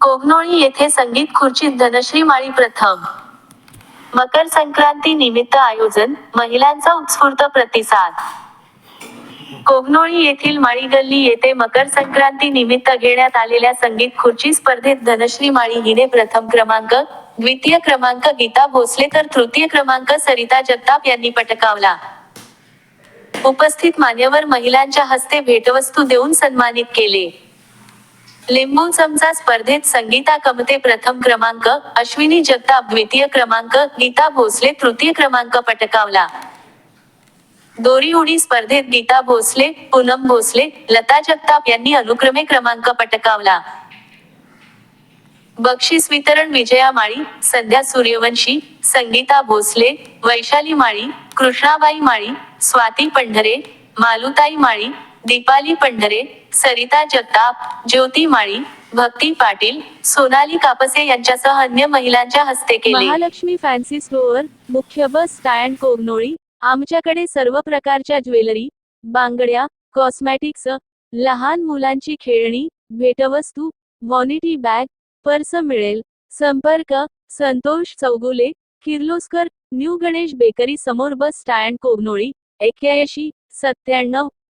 कोगनोळी येथे संगीत खुर्चीत धनश्री माळी प्रथम. मकर संक्रांती निमित्त आयोजन महिलांचा उत्स्फूर्त प्रतिसाद. कोगनोळी येथील माळी गल्ली येथे मकर संक्रांती निमित्त घेण्यात आलेल्या संगीत खुर्ची स्पर्धेत धनश्री माळी हिने प्रथम क्रमांक द्वितीय क्रमांक गीता भोसले तर तृतीय क्रमांक सरिता जगताप यांनी पटकावला. उपस्थित मान्यवर महिलांच्या हस्ते भेटवस्तू देऊन सन्मानित केले. लिंबू चमचा स्पर्धेत संगीता कमते प्रथम क्रमांक अश्विनी जगताप द्वितीय क्रमांक गीता भोसले तृतीय क्रमांक पटकावला. दोरी उडी स्पर्धेत गीता भोसले पूनम भोसले लता जगताप यांनी अनुक्रमे क्रमांक पटकावला. बक्षीस वितरण विजया माळी संध्या सूर्यवंशी संगीता भोसले वैशाली माळी कृष्णाबाई माळी स्वाती पंढरे मालुताई माळी दीपाली पंढरे सरिता जगताप ज्योती माळी भक्ती पाटील सोनाली कापसे यांच्यासह अन्य महिलांच्या हस्ते केले. महालक्ष्मी फॅन्सी स्टोअर मुख्य बस स्टँड कोगनोळी आमच्याकडे सर्व प्रकारच्या ज्वेलरी बांगड्या कॉस्मॅटिक्स लहान मुलांची खेळणी भेटवस्तू वॉनिटी बॅग पर्स मिळेल. संपर्क संतोष चौगुले किर्लोस्कर न्यू गणेश बेकरी समोर बस स्टँड कोगनोळी एक्क्याऐंशी सत्त्याण्णव